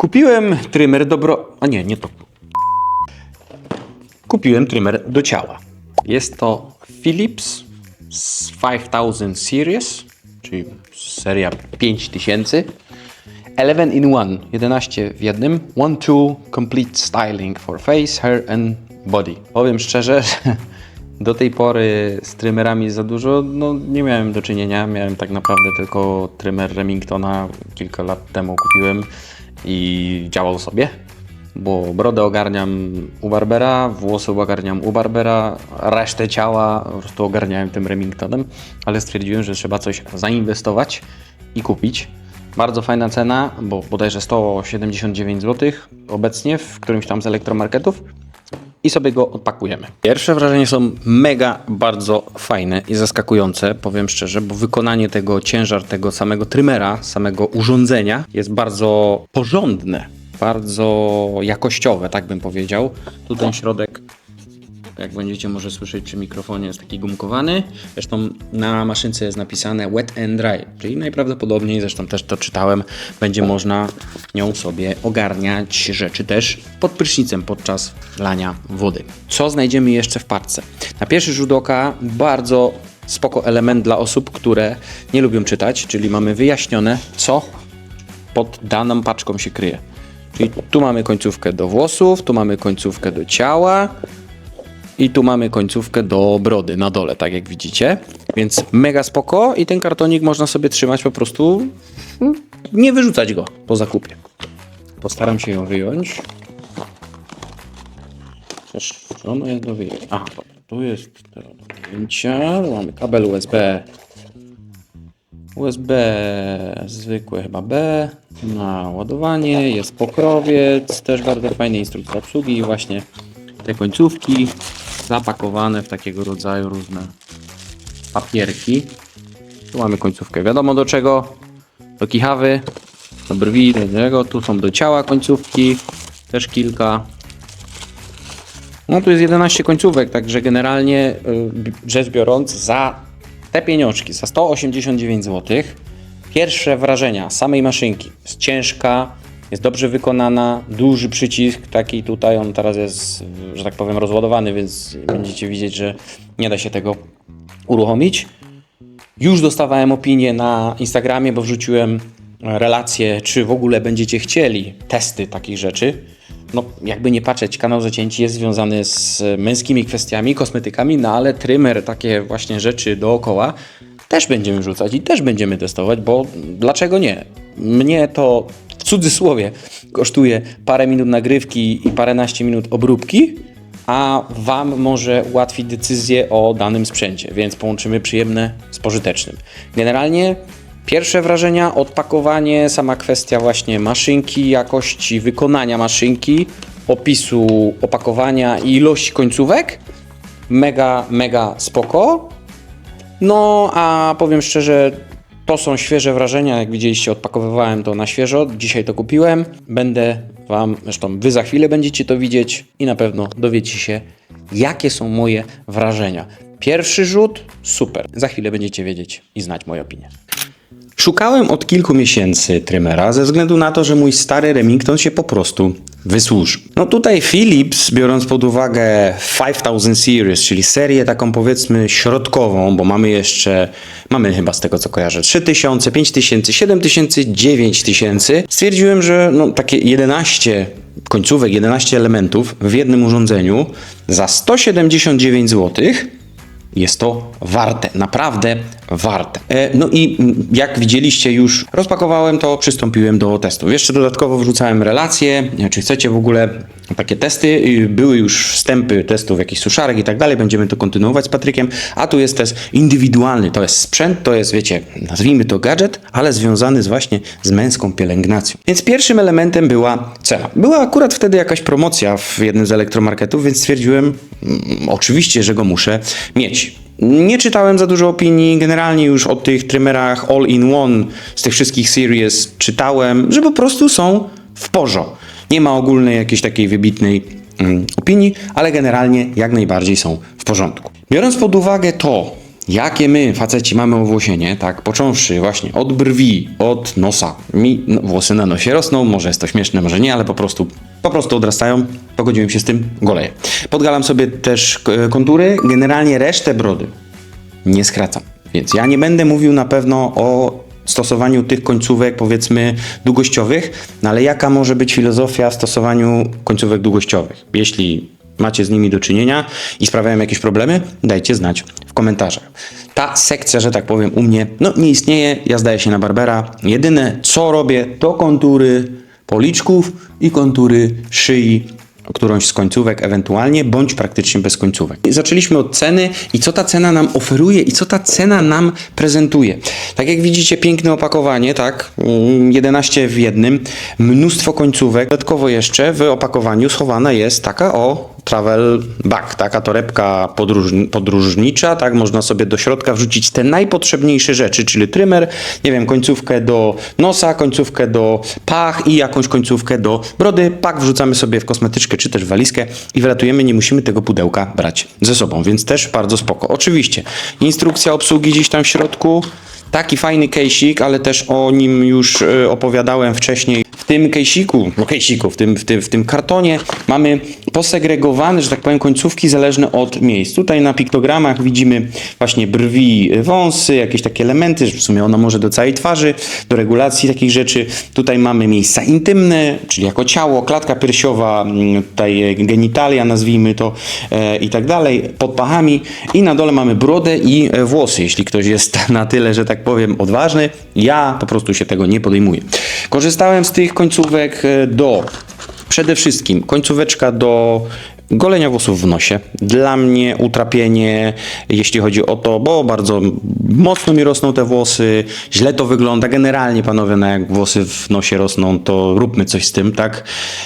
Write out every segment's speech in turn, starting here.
Kupiłem trymer dobro... A nie, nie to. Kupiłem trymer do ciała. Jest to Philips z 5000 Series, czyli seria 5000. 11 in 1, 11 w jednym. One Tool Complete Styling for Face, Hair and Body. Powiem szczerze, że do tej pory z trymerami za dużo no, nie miałem do czynienia. Miałem tak naprawdę tylko trymer Remingtona. Kilka lat temu kupiłem i działał sobie. Bo brodę ogarniam u Barbera, włosy ogarniam u Barbera, resztę ciała po prostu ogarniałem tym Remingtonem, ale stwierdziłem, że trzeba coś zainwestować i kupić. Bardzo fajna cena, bo bodajże 179 zł obecnie w którymś tam z elektromarketów i sobie go odpakujemy. Pierwsze wrażenia są mega, bardzo fajne i zaskakujące, powiem szczerze, bo wykonanie tego, ciężar tego samego trymera, samego urządzenia jest bardzo porządne, bardzo jakościowe, tak bym powiedział. Tu ten środek jak będziecie może słyszeć przy mikrofonie, jest taki gumkowany. Zresztą na maszynce jest napisane wet and dry, czyli najprawdopodobniej, zresztą też to czytałem, będzie można nią sobie ogarniać rzeczy też pod prysznicem podczas lania wody. Co znajdziemy jeszcze w parce? Na pierwszy rzut oka bardzo spoko element dla osób, które nie lubią czytać, czyli mamy wyjaśnione, co pod daną paczką się kryje. Czyli tu mamy końcówkę do włosów, tu mamy końcówkę do ciała, i tu mamy końcówkę do brody na dole, tak jak widzicie. Więc mega spoko i ten kartonik można sobie trzymać po prostu, nie wyrzucać go po zakupie. Postaram się ją wyjąć. Czy ono jest do wyjęcia? Aha, tu jest do wyjęcia. Mamy kabel USB. USB zwykłe chyba B na ładowanie, jest pokrowiec, też bardzo fajna instrukcja obsługi i właśnie te końcówki zapakowane w takiego rodzaju różne papierki. Tu mamy końcówkę, wiadomo do czego, do kichawy, do brwi, do czego, tu są do ciała końcówki, też kilka. No tu jest 11 końcówek, także generalnie y, rzecz biorąc za te pieniążki, za 189 zł, pierwsze wrażenia samej maszynki. Jest ciężka, jest dobrze wykonana, duży przycisk, taki tutaj, on teraz jest, że tak powiem, rozładowany, więc będziecie widzieć, że nie da się tego uruchomić. Już dostawałem opinię na Instagramie, bo wrzuciłem relacje, czy w ogóle będziecie chcieli testy takich rzeczy. No, jakby nie patrzeć, kanał Zacięci jest związany z męskimi kwestiami, kosmetykami, no ale trymer, takie właśnie rzeczy dookoła też będziemy wrzucać i też będziemy testować, bo dlaczego nie? Mnie to w cudzysłowie kosztuje parę minut nagrywki i paręnaście minut obróbki, a Wam może ułatwić decyzję o danym sprzęcie, więc połączymy przyjemne z pożytecznym. Generalnie pierwsze wrażenia, odpakowanie, sama kwestia właśnie maszynki, jakości wykonania maszynki, opisu opakowania i ilości końcówek, mega, mega spoko. No, a powiem szczerze, to są świeże wrażenia. Jak widzieliście, odpakowywałem to na świeżo. Dzisiaj to kupiłem. Będę Wam, zresztą Wy za chwilę będziecie to widzieć i na pewno dowiecie się, jakie są moje wrażenia. Pierwszy rzut super. Za chwilę będziecie wiedzieć i znać moje opinie. Szukałem od kilku miesięcy trymera ze względu na to, że mój stary Remington się po prostu wysłużył. No tutaj Philips, biorąc pod uwagę 5000 Series, czyli serię taką powiedzmy środkową, bo mamy jeszcze, mamy chyba z tego co kojarzę, 3000, 5000, 7000, 9000, stwierdziłem, że no, takie 11 końcówek, 11 elementów w jednym urządzeniu za 179 złotych jest to warte, naprawdę warte. E, No i jak widzieliście już, rozpakowałem to, przystąpiłem do testów. Jeszcze dodatkowo wrzucałem relacje, czy chcecie w ogóle takie testy. Były już wstępy testów jakichś suszarek i tak dalej, będziemy to kontynuować z Patrykiem, a tu jest test indywidualny, to jest sprzęt, to jest, wiecie, nazwijmy to gadżet, ale związany z właśnie z męską pielęgnacją. Więc pierwszym elementem była cena. Była akurat wtedy jakaś promocja w jednym z elektromarketów, więc stwierdziłem, oczywiście, że go muszę mieć. Nie czytałem za dużo opinii, generalnie już o tych trymerach all-in-one z tych wszystkich series czytałem, że po prostu są w porządku. Nie ma ogólnej jakiejś takiej wybitnej mm, opinii, ale generalnie jak najbardziej są w porządku. Biorąc pod uwagę to, jakie my, faceci, mamy owłosienie, tak, począwszy właśnie od brwi, od nosa. Mi no, włosy na nosie rosną, może jest to śmieszne, może nie, ale po prostu, po prostu odrastają, pogodziłem się z tym, goleję. Podgalam sobie też e, kontury, generalnie resztę brody nie skracam. Więc ja nie będę mówił na pewno o stosowaniu tych końcówek, powiedzmy, długościowych, no ale jaka może być filozofia w stosowaniu końcówek długościowych? Jeśli macie z nimi do czynienia i sprawiają jakieś problemy, dajcie znać w komentarzach. Ta sekcja, że tak powiem, u mnie, no nie istnieje, ja zdaję się na Barbera. Jedyne co robię, to kontury policzków i kontury szyi którąś z końcówek ewentualnie, bądź praktycznie bez końcówek. Zaczęliśmy od ceny i co ta cena nam oferuje i co ta cena nam prezentuje. Tak jak widzicie, piękne opakowanie, tak, mm, 11 w jednym, mnóstwo końcówek. Dodatkowo jeszcze w opakowaniu schowana jest taka o travel bag, taka torebka podróż, podróżnicza, tak, można sobie do środka wrzucić te najpotrzebniejsze rzeczy, czyli trymer, nie wiem, końcówkę do nosa, końcówkę do pach i jakąś końcówkę do brody. Pak wrzucamy sobie w kosmetyczkę czy też walizkę i wylatujemy, nie musimy tego pudełka brać ze sobą, więc też bardzo spoko. Oczywiście, instrukcja obsługi gdzieś tam w środku, taki fajny kejsik, ale też o nim już e, opowiadałem wcześniej. W tym kejsiku, no kejsiku, w tym, w, tym, w tym kartonie mamy posegregowane, że tak powiem, końcówki zależne od miejsc. Tutaj na piktogramach widzimy właśnie brwi, wąsy, jakieś takie elementy, w sumie ona może do całej twarzy, do regulacji takich rzeczy. Tutaj mamy miejsca intymne, czyli jako ciało, klatka piersiowa, mm, tutaj genitalia nazwijmy to e, i tak dalej, pod pachami i na dole mamy brodę i e, włosy, jeśli ktoś jest na tyle, że tak powiem, odważny. Ja po prostu się tego nie podejmuję. Korzystałem z tych końcówek e, do Przede wszystkim końcóweczka do golenia włosów w nosie. Dla mnie utrapienie, jeśli chodzi o to, bo bardzo mocno mi rosną te włosy, źle to wygląda. Generalnie, panowie, no jak włosy w nosie rosną, to róbmy coś z tym, tak?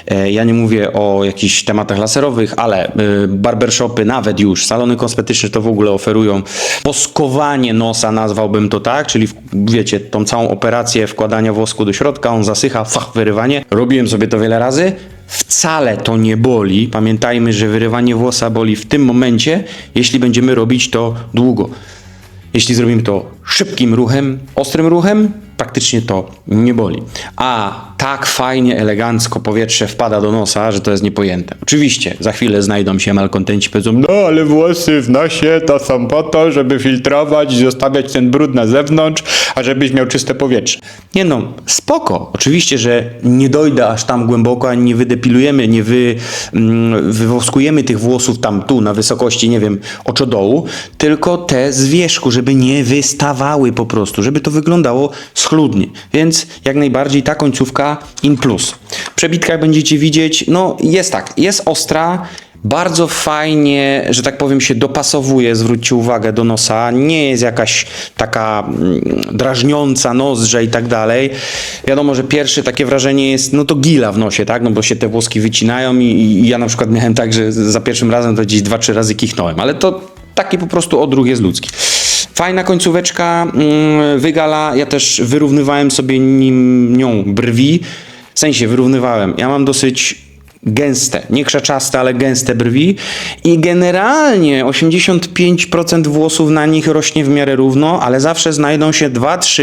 E, Ja nie mówię o jakichś tematach laserowych, ale e, barbershopy, nawet już, salony kosmetyczne to w ogóle oferują poskowanie nosa, nazwałbym to tak, czyli wiecie, tą całą operację wkładania włosku do środka, on zasycha, fach, wyrywanie. Robiłem sobie to wiele razy. Wcale to nie boli. Pamiętajmy, że wyrywanie włosa boli w tym momencie, jeśli będziemy robić to długo. Jeśli zrobimy to szybkim ruchem, ostrym ruchem, praktycznie to nie boli. A tak fajnie, elegancko powietrze wpada do nosa, że to jest niepojęte. Oczywiście, za chwilę znajdą się malkontenci, powiedzą, no ale włosy w nosie to są po to, żeby filtrować i zostawiać ten brud na zewnątrz, a żebyś miał czyste powietrze. Nie no, spoko. Oczywiście, że nie dojdę aż tam głęboko, ani nie wydepilujemy, nie wy, mm, wywoskujemy tych włosów tam tu na wysokości, nie wiem, oczodołu, tylko te z wierzchu, żeby nie wystawały po prostu, żeby to wyglądało schludnie. Więc jak najbardziej ta końcówka in plus. W przebitkach będziecie widzieć, no jest tak, jest ostra, bardzo fajnie, że tak powiem, się dopasowuje, zwróćcie uwagę do nosa. Nie jest jakaś taka mm, drażniąca nozdrze i tak dalej. Wiadomo, że pierwsze takie wrażenie jest, no to gila w nosie, tak? No bo się te włoski wycinają i, i ja na przykład miałem tak, że za pierwszym razem to gdzieś dwa, trzy razy kichnąłem, ale to taki po prostu odruch jest ludzki. Fajna końcóweczka, mm, wygala. Ja też wyrównywałem sobie nim, nią brwi. W sensie wyrównywałem. Ja mam dosyć gęste, nie krzaczaste, ale gęste brwi i generalnie 85% włosów na nich rośnie w miarę równo, ale zawsze znajdą się 2-3,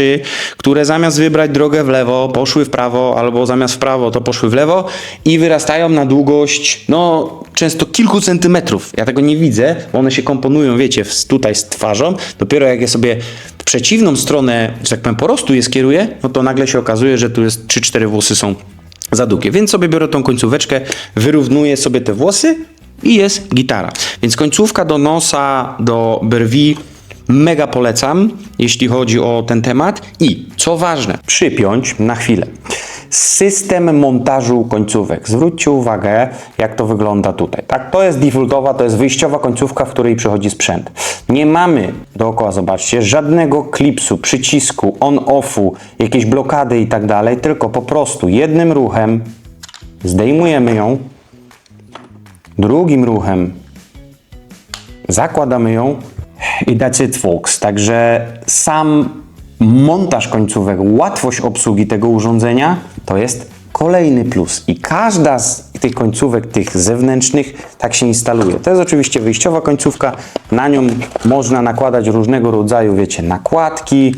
które zamiast wybrać drogę w lewo, poszły w prawo, albo zamiast w prawo, to poszły w lewo i wyrastają na długość, no często kilku centymetrów. Ja tego nie widzę, bo one się komponują, wiecie, tutaj z twarzą. Dopiero jak je sobie w przeciwną stronę, że tak powiem, porostu je skieruję, no to nagle się okazuje, że tu jest 3-4 włosy są za długie. Więc sobie biorę tą końcóweczkę, wyrównuję sobie te włosy i jest gitara. Więc końcówka do nosa, do brwi mega polecam, jeśli chodzi o ten temat. I co ważne, przypiąć na chwilę. System montażu końcówek. Zwróćcie uwagę, jak to wygląda tutaj. Tak, to jest defaultowa, to jest wyjściowa końcówka, w której przychodzi sprzęt. Nie mamy dookoła, zobaczcie, żadnego klipsu, przycisku, on-offu, jakiejś blokady i tak dalej, tylko po prostu jednym ruchem zdejmujemy ją, drugim ruchem zakładamy ją i that's it folks. Także sam montaż końcówek, łatwość obsługi tego urządzenia to jest kolejny plus. I każda z tych końcówek, tych zewnętrznych, tak się instaluje. To jest oczywiście wyjściowa końcówka, na nią można nakładać różnego rodzaju, wiecie, nakładki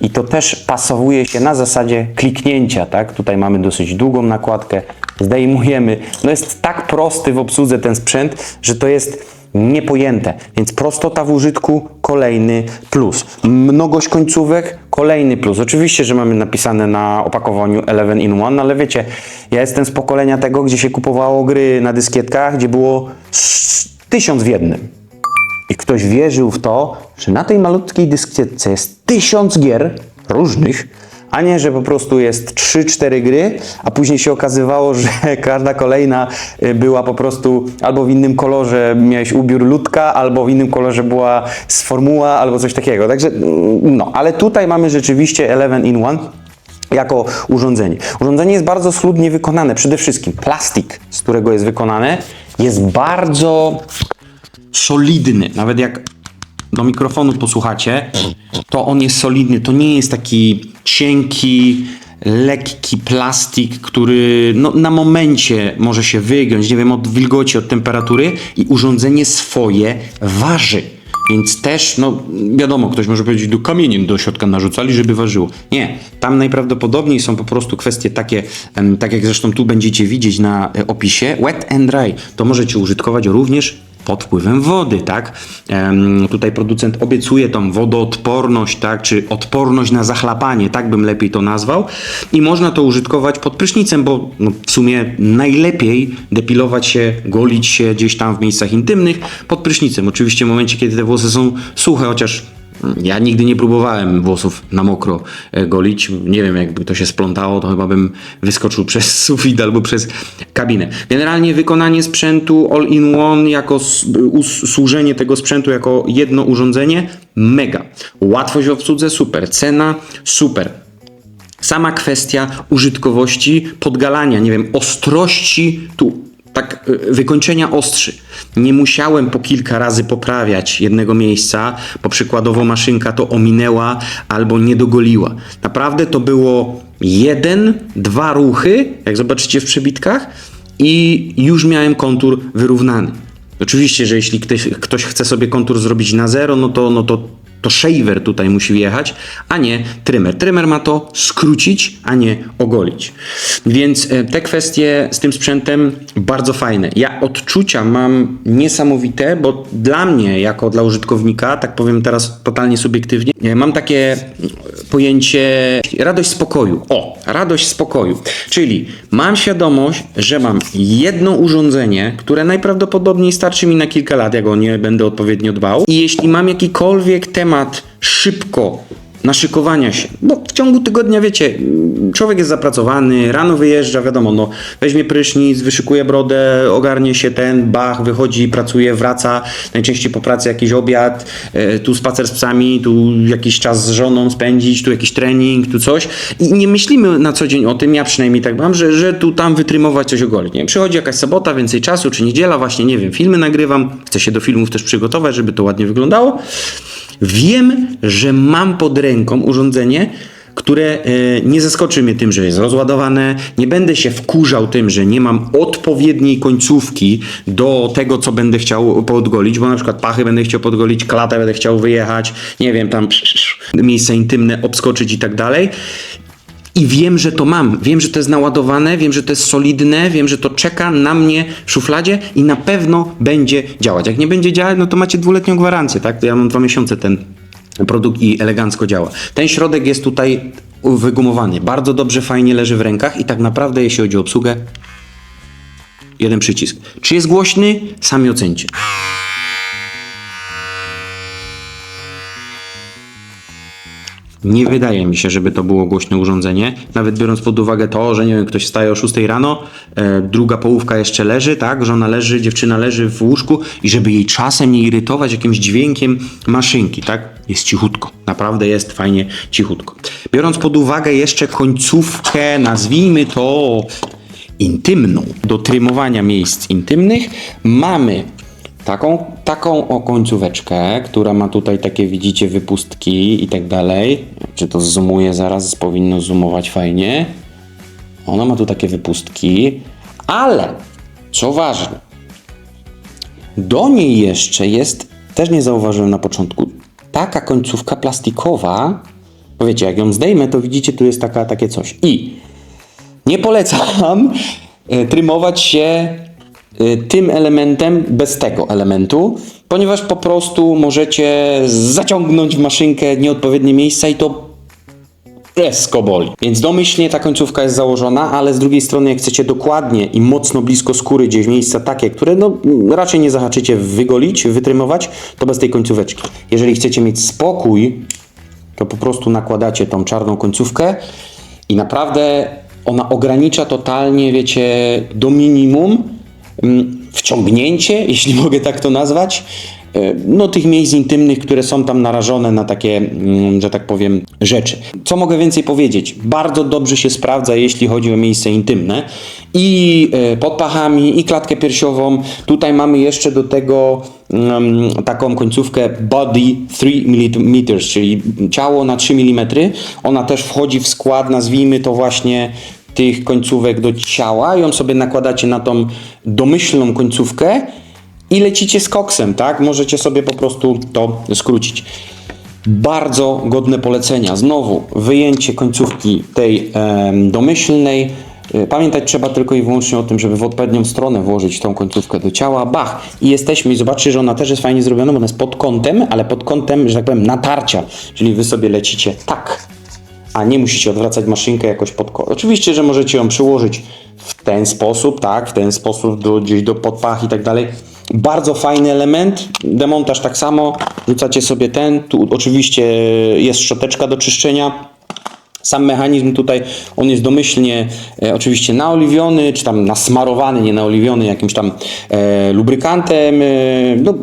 i to też pasowuje się na zasadzie kliknięcia, tak? Tutaj mamy dosyć długą nakładkę, zdejmujemy. No jest tak prosty w obsłudze ten sprzęt, że to jest niepojęte. Więc prostota w użytku, kolejny plus. Mnogość końcówek, kolejny plus. Oczywiście, że mamy napisane na opakowaniu 11 in 1, ale wiecie, ja jestem z pokolenia tego, gdzie się kupowało gry na dyskietkach, gdzie było tysiąc w jednym. I ktoś wierzył w to, że na tej malutkiej dyskietce jest tysiąc gier różnych, a nie, że po prostu jest 3-4 gry, a później się okazywało, że każda kolejna y, była po prostu albo w innym kolorze miałeś ubiór ludka, albo w innym kolorze była z formuła, albo coś takiego. Także, mm, no, ale tutaj mamy rzeczywiście 11 in 1 jako urządzenie. Urządzenie jest bardzo schludnie wykonane. Przede wszystkim plastik, z którego jest wykonane, jest bardzo solidny. Nawet jak do mikrofonu posłuchacie, to on jest solidny. To nie jest taki cienki, lekki plastik, który no, na momencie może się wygiąć, nie wiem, od wilgoci, od temperatury i urządzenie swoje waży. Więc też, no wiadomo, ktoś może powiedzieć, do kamieniem do środka narzucali, żeby ważyło. Nie, tam najprawdopodobniej są po prostu kwestie takie, tak jak zresztą tu będziecie widzieć na e, opisie, wet and dry. To możecie użytkować również pod wpływem wody, tak? Tutaj producent obiecuje tą wodoodporność, tak? Czy odporność na zachlapanie, tak bym lepiej to nazwał. I można to użytkować pod prysznicem, bo no, w sumie najlepiej depilować się, golić się gdzieś tam w miejscach intymnych pod prysznicem. Oczywiście w momencie, kiedy te włosy są suche, chociaż ja nigdy nie próbowałem włosów na mokro e, golić. Nie wiem, jakby to się splątało, to chyba bym wyskoczył przez sufit albo przez kabinę. Generalnie wykonanie sprzętu all-in-one, jako służenie tego sprzętu jako jedno urządzenie, mega. Łatwość w obsłudze, super. Cena, super. Sama kwestia użytkowości, podgalania, nie wiem, ostrości tu tak y, wykończenia ostrzy. Nie musiałem po kilka razy poprawiać jednego miejsca, bo przykładowo maszynka to ominęła albo nie dogoliła. Naprawdę to było jeden, dwa ruchy, jak zobaczycie w przebitkach i już miałem kontur wyrównany. Oczywiście, że jeśli ktoś, ktoś chce sobie kontur zrobić na zero, no to, no to to shaver tutaj musi wjechać, a nie trymer. Trymer ma to skrócić, a nie ogolić. Więc e, te kwestie z tym sprzętem bardzo fajne. Ja odczucia mam niesamowite, bo dla mnie, jako dla użytkownika, tak powiem teraz totalnie subiektywnie, e, mam takie pojęcie radość spokoju. O, radość spokoju. Czyli mam świadomość, że mam jedno urządzenie, które najprawdopodobniej starczy mi na kilka lat, jak o nie będę odpowiednio dbał. I jeśli mam jakikolwiek temat szybko naszykowania się, bo w ciągu tygodnia, wiecie, człowiek jest zapracowany, rano wyjeżdża, wiadomo, no, weźmie prysznic, wyszykuje brodę, ogarnie się ten, bach, wychodzi, pracuje, wraca, najczęściej po pracy jakiś obiad, e, tu spacer z psami, tu jakiś czas z żoną spędzić, tu jakiś trening, tu coś. I nie myślimy na co dzień o tym, ja przynajmniej tak mam, że, że tu tam wytrymować coś ogolić, nie przychodzi jakaś sobota, więcej czasu, czy niedziela, właśnie, nie wiem, filmy nagrywam, chcę się do filmów też przygotować, żeby to ładnie wyglądało, Wiem, że mam pod ręką urządzenie, które e, nie zaskoczy mnie tym, że jest rozładowane. Nie będę się wkurzał tym, że nie mam odpowiedniej końcówki do tego, co będę chciał podgolić, bo na przykład pachy będę chciał podgolić, klatę będę chciał wyjechać, nie wiem, tam miejsca intymne obskoczyć i tak dalej. I wiem, że to mam. Wiem, że to jest naładowane, wiem, że to jest solidne, wiem, że to czeka na mnie w szufladzie i na pewno będzie działać. Jak nie będzie działać, no to macie dwuletnią gwarancję, tak? To ja mam dwa miesiące ten produkt i elegancko działa. Ten środek jest tutaj wygumowany. Bardzo dobrze, fajnie leży w rękach i tak naprawdę, jeśli chodzi o obsługę, jeden przycisk. Czy jest głośny? Sami ocencie. Nie wydaje mi się, żeby to było głośne urządzenie. Nawet biorąc pod uwagę to, że nie wiem, ktoś wstaje o 6 rano, e, druga połówka jeszcze leży, tak? Żona leży, dziewczyna leży w łóżku i żeby jej czasem nie irytować jakimś dźwiękiem maszynki, tak? Jest cichutko. Naprawdę jest fajnie cichutko. Biorąc pod uwagę jeszcze końcówkę, nazwijmy to intymną, do trymowania miejsc intymnych, mamy Taką, taką o końcóweczkę, która ma tutaj takie, widzicie, wypustki i tak dalej. Czy to zoomuje zaraz? Powinno zoomować fajnie. Ona ma tu takie wypustki, ale Co ważne, do niej jeszcze jest, też nie zauważyłem na początku, taka końcówka plastikowa. Bo wiecie, jak ją zdejmę, to widzicie, tu jest taka, takie coś. I nie polecam e, trymować się tym elementem bez tego elementu, ponieważ po prostu możecie zaciągnąć w maszynkę nieodpowiednie miejsca i to Esko boli. Więc domyślnie ta końcówka jest założona, ale z drugiej strony jak chcecie dokładnie i mocno blisko skóry gdzieś miejsca takie, które no raczej nie zahaczycie wygolić, wytrymować, to bez tej końcóweczki. Jeżeli chcecie mieć spokój, to po prostu nakładacie tą czarną końcówkę i naprawdę ona ogranicza totalnie, wiecie, do minimum wciągnięcie, jeśli mogę tak to nazwać, e, no tych miejsc intymnych, które są tam narażone na takie, mm, że tak powiem, rzeczy. Co mogę więcej powiedzieć? Bardzo dobrze się sprawdza, jeśli chodzi o miejsce intymne i e, pod pachami, i klatkę piersiową. Tutaj mamy jeszcze do tego mm, taką końcówkę body 3 mm, czyli ciało na 3 mm. Ona też wchodzi w skład, nazwijmy to właśnie tych końcówek do ciała. Ją sobie nakładacie na tą domyślną końcówkę i lecicie z koksem, tak? Możecie sobie po prostu to skrócić. Bardzo godne polecenia. Znowu wyjęcie końcówki tej em, domyślnej. E, Pamiętać trzeba tylko i wyłącznie o tym, żeby w odpowiednią stronę włożyć tą końcówkę do ciała. Bach! I jesteśmy. I zobaczcie, że ona też jest fajnie zrobiona, bo ona jest pod kątem, ale pod kątem, że tak powiem, natarcia. Czyli wy sobie lecicie tak, a nie musicie odwracać maszynkę jakoś pod ko- Oczywiście, że możecie ją przyłożyć w ten sposób, tak, w ten sposób do, gdzieś do podpach i tak dalej. Bardzo fajny element. Demontaż tak samo. Rzucacie sobie ten. Tu oczywiście jest szczoteczka do czyszczenia. Sam mechanizm tutaj, on jest domyślnie e, oczywiście naoliwiony, czy tam nasmarowany, nie naoliwiony jakimś tam e, lubrykantem. E, no,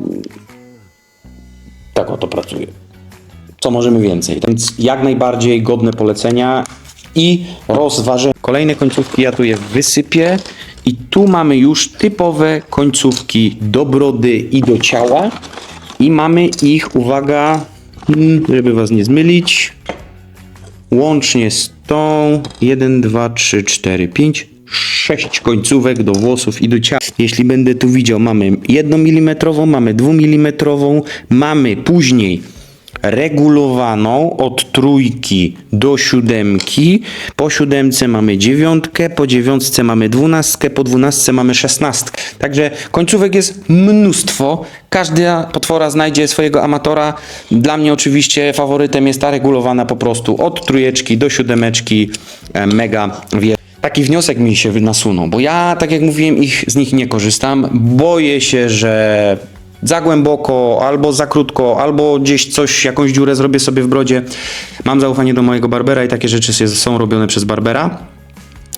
tak oto pracuje co możemy więcej. Więc jak najbardziej godne polecenia i rozważenia. Kolejne końcówki ja tu je wysypię i tu mamy już typowe końcówki do brody i do ciała i mamy ich, uwaga, mm, żeby was nie zmylić, łącznie z tą 1, 2, 3, 4, 5, 6 końcówek do włosów i do ciała. Jeśli będę tu widział, mamy 1 mm, mamy 2 mm, mamy później regulowaną od trójki do siódemki. Po siódemce mamy dziewiątkę, po dziewiątce mamy dwunastkę, po dwunastce mamy szesnastkę. Także końcówek jest mnóstwo. Każda potwora znajdzie swojego amatora. Dla mnie oczywiście faworytem jest ta regulowana po prostu od trójeczki do siódemeczki. E, Mega wiele. Taki wniosek mi się nasunął, bo ja, tak jak mówiłem, ich, z nich nie korzystam. Boję się, że za głęboko, albo za krótko, albo gdzieś coś, jakąś dziurę zrobię sobie w brodzie. Mam zaufanie do mojego barbera i takie rzeczy są robione przez barbera.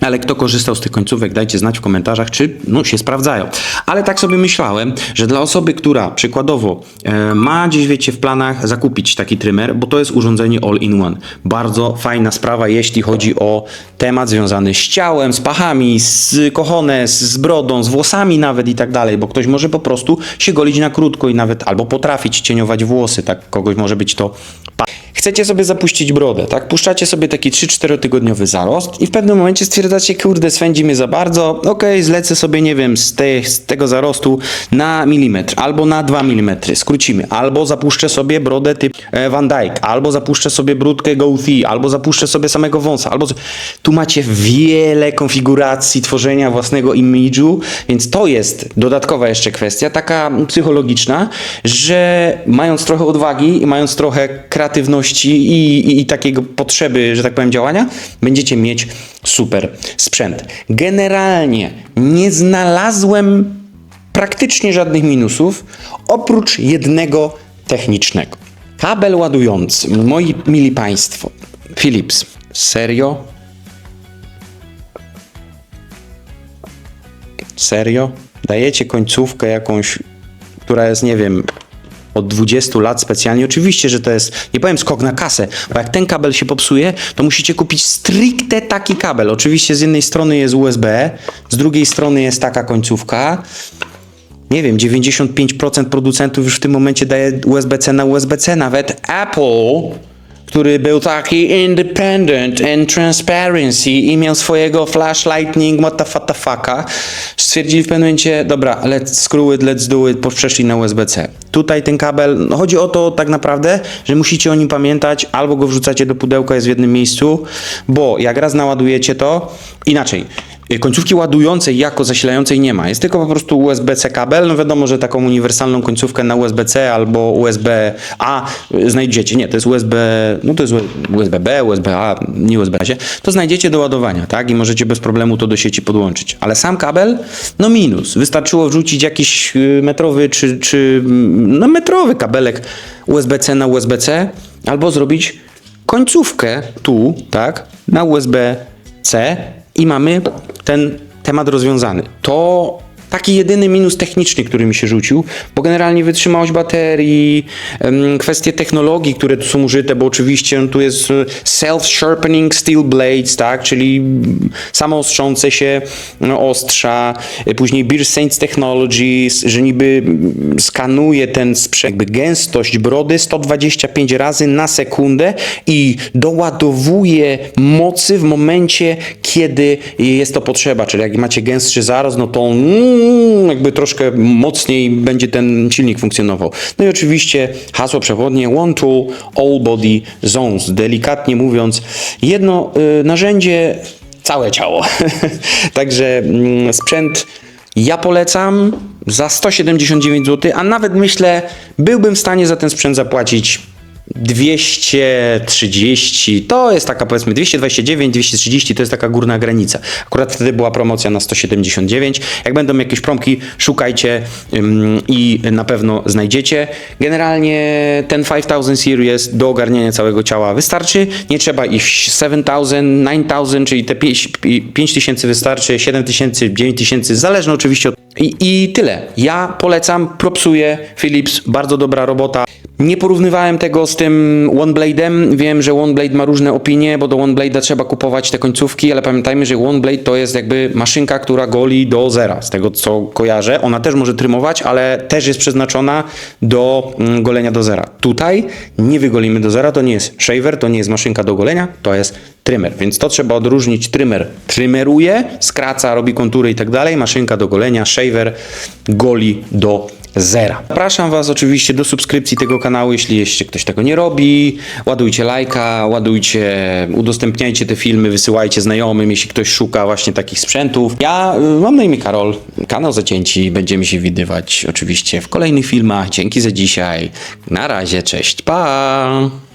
Ale kto korzystał z tych końcówek, dajcie znać w komentarzach, czy no, się sprawdzają. Ale tak sobie myślałem, że dla osoby, która przykładowo e, ma gdzieś, wiecie, w planach zakupić taki trymer, bo to jest urządzenie all-in-one. Bardzo fajna sprawa, jeśli chodzi o temat związany z ciałem, z pachami, z kochones, z brodą, z włosami nawet i tak dalej, bo ktoś może po prostu się golić na krótko i nawet albo potrafić cieniować włosy, tak kogoś może być to Chcecie sobie zapuścić brodę, tak? Puszczacie sobie taki 3-4 tygodniowy zarost i w pewnym momencie stwierdzacie, kurde, swędzi mnie za bardzo, okej, zlecę sobie, nie wiem, z, tej, z tego zarostu na milimetr albo na 2 mm, skrócimy, albo zapuszczę sobie brodę typ e, Van Dyke, albo zapuszczę sobie brudkę Goatee, albo zapuszczę sobie samego wąsa, albo... Tu macie wiele konfiguracji tworzenia własnego imidżu, więc to jest dodatkowa jeszcze kwestia, taka psychologiczna, że mając trochę odwagi i mając trochę kreatywności i, i, i takiego potrzeby, że tak powiem, działania, będziecie mieć super sprzęt. Generalnie nie znalazłem praktycznie żadnych minusów, oprócz jednego technicznego. Kabel ładujący, moi mili Państwo, Philips, serio? Serio? Dajecie końcówkę jakąś, która jest, nie wiem, od 20 lat specjalnie. Oczywiście, że to jest, nie powiem skok na kasę, bo jak ten kabel się popsuje, to musicie kupić stricte taki kabel. Oczywiście z jednej strony jest USB, z drugiej strony jest taka końcówka. Nie wiem, 95% producentów już w tym momencie daje USB-C na USB-C. Nawet Apple który był taki independent and transparency i miał swojego flashlightning motherfucka, stwierdzili w pewnym momencie, dobra, let's screw it, let's do it, przeszli na USB-C. Tutaj ten kabel, no chodzi o to tak naprawdę, że musicie o nim pamiętać, albo go wrzucacie do pudełka, jest w jednym miejscu, bo jak raz naładujecie to, inaczej, Końcówki ładującej jako zasilającej nie ma. Jest tylko po prostu USB-C kabel. No wiadomo, że taką uniwersalną końcówkę na USB-C albo USB-A y, znajdziecie. Nie, to jest USB, no to jest USB-B, USB-A, nie USB-C. To znajdziecie do ładowania, tak? I możecie bez problemu to do sieci podłączyć. Ale sam kabel, no minus. Wystarczyło wrzucić jakiś y, metrowy czy, czy mm, no metrowy kabelek USB-C na USB-C albo zrobić końcówkę tu, tak? Na USB-C i mamy ten temat rozwiązany. To taki jedyny minus techniczny, który mi się rzucił, bo generalnie wytrzymałość baterii, kwestie technologii, które tu są użyte, bo oczywiście no, tu jest e, self-sharpening steel blades, tak, czyli samoostrzące się no, ostrza, e, później Beer Saints Technologies, że niby skanuje ten sprzęt, jakby gęstość brody 125 razy na sekundę i doładowuje mocy w momencie, kiedy jest to potrzeba, czyli jak macie gęstszy zarost, no to mm, jakby troszkę mocniej będzie ten silnik funkcjonował. No i oczywiście hasło przewodnie One Tool All Body Zones. Delikatnie mówiąc, jedno y, narzędzie, całe ciało. Także mm, sprzęt ja polecam za 179 zł, a nawet myślę, byłbym w stanie za ten sprzęt zapłacić 230, to jest taka powiedzmy 229, 230 to jest taka górna granica. Akurat wtedy była promocja na 179. Jak będą jakieś promki, szukajcie ym, i na pewno znajdziecie. Generalnie ten 5000 Series do ogarniania całego ciała wystarczy. Nie trzeba iść 7000, 9000, czyli te 5000 wystarczy, 7000, 9000, zależne oczywiście od i, I tyle. Ja polecam, propsuję. Philips, bardzo dobra robota. Nie porównywałem tego z tym OneBlade'em. Wiem, że OneBlade ma różne opinie, bo do OneBlade'a trzeba kupować te końcówki, ale pamiętajmy, że OneBlade to jest jakby maszynka, która goli do zera, z tego co kojarzę. Ona też może trymować, ale też jest przeznaczona do mm, golenia do zera. Tutaj nie wygolimy do zera, to nie jest shaver, to nie jest maszynka do golenia, to jest trymer, więc to trzeba odróżnić. Trymer trymeruje, skraca, robi kontury i tak dalej. Maszynka do golenia, shaver goli do zera. Zapraszam Was oczywiście do subskrypcji tego kanału, jeśli jeszcze ktoś tego nie robi. Ładujcie lajka, ładujcie, udostępniajcie te filmy, wysyłajcie znajomym, jeśli ktoś szuka właśnie takich sprzętów. Ja y, mam na imię Karol, kanał Zacięci, będziemy się widywać oczywiście w kolejnych filmach. Dzięki za dzisiaj. Na razie, cześć, pa!